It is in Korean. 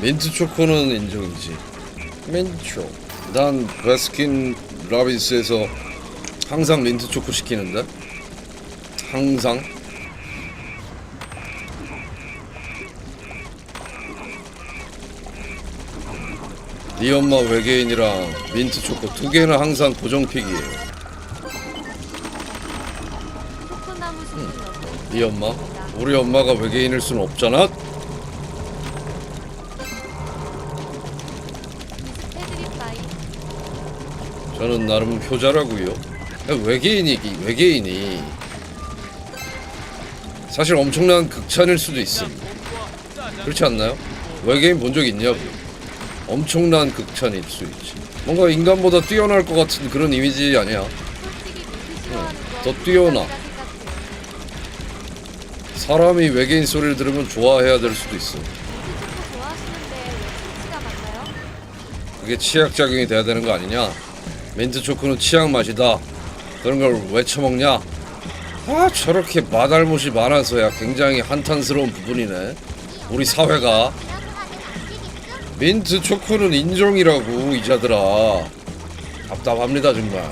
민트 초코는 인정이지. 민초. 난 베스킨 라빈스에서 항상 민트 초코 시키는데. 항상. 네 엄마 외계인이랑 민트 초코 두 개는 항상 고정픽이에요. 어때? 네 엄마? 우리 엄마가 외계인일 수는 없잖아. 저는 나름 효자라고요. 외계인이 외계인이 사실 엄청난 극찬일 수도 있음. 그렇지 않나요? 외계인 본 적 있냐고. 엄청난 극찬일 수 있지. 뭔가 인간보다 뛰어날 것 같은 그런 이미지 아니야. 거더 뛰어나. 사람이 외계인 소리를 들으면 좋아해야 될 수도 있어. 그게 치약 작용이 돼야 되는 거 아니냐? 민트 초코는 치약 맛이다. 그런 걸 왜 처먹냐? 아 저렇게 맛알못이 많아서야 굉장히 한탄스러운 부분이네. 우리 사회가 민트 초코는 인종이라고 이자들아. 답답합니다 정말.